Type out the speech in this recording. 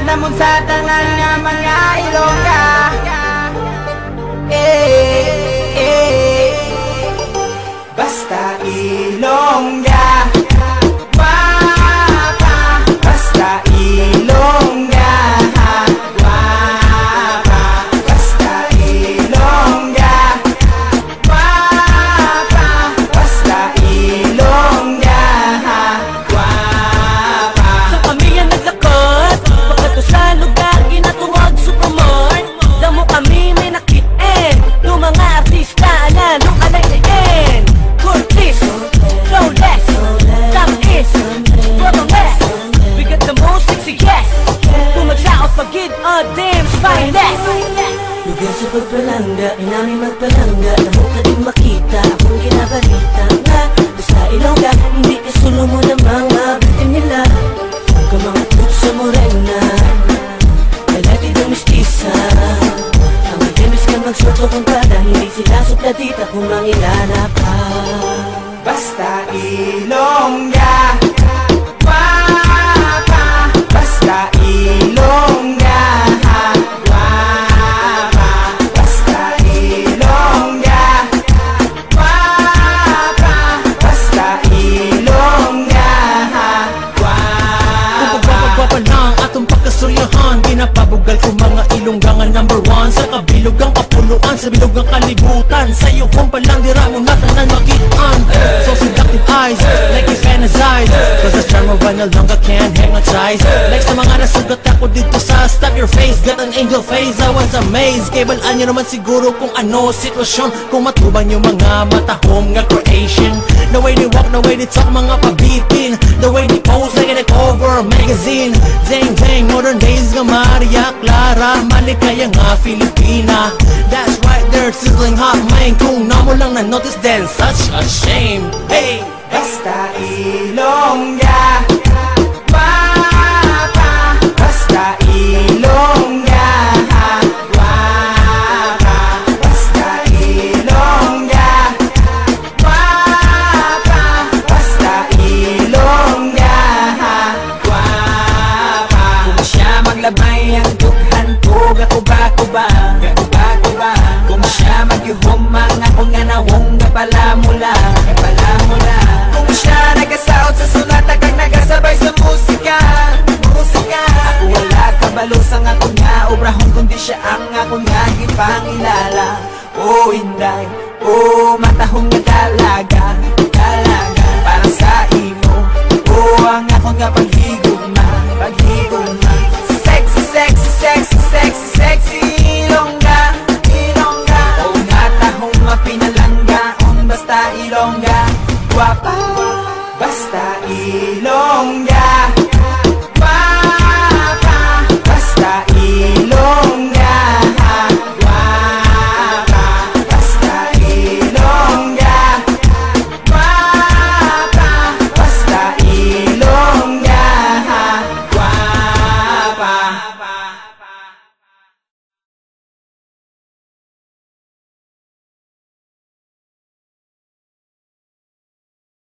Mo sa tanan nga mga ilongga. Eh, eh. Basta ilongga Oh damn, spineless Lugar sa pagpalangga, ay namin magpalangga. Namo ka din makita, akong kinabalita Nga, basta ilongga, hindi ka sulo mo ng mga bitin nila. Ka mga tut sa morena. Kalati ng mistisa. Ang agamis ka magsoto kung para Hindi sila supladita kung mangilala pa Basta ilongga sa bilog ang kalibutan Sa iyo kung palang dira mo natanan makitaan So seductive eyes, like you fantasize. Cause the charm of an ilongga can't hypnotize Like sa mga nasugat ako dito sa Stop your face, got an angel face I was amazed, kay balaan nyo naman siguro kung ano sitwasyon. Kung matubang yung mga matahom nga creation The way they walk, the way they talk, mga pabitin. The way they pose like in a cover magazine. Dang dang, modern days nga Maria Clara. Malikaya nga Filipina. That's there, sizzling hot man Kung na mo lang na-notice then such a shame Hey! Siya ang ako nga Gipangilala O inday O matahong nga dalaga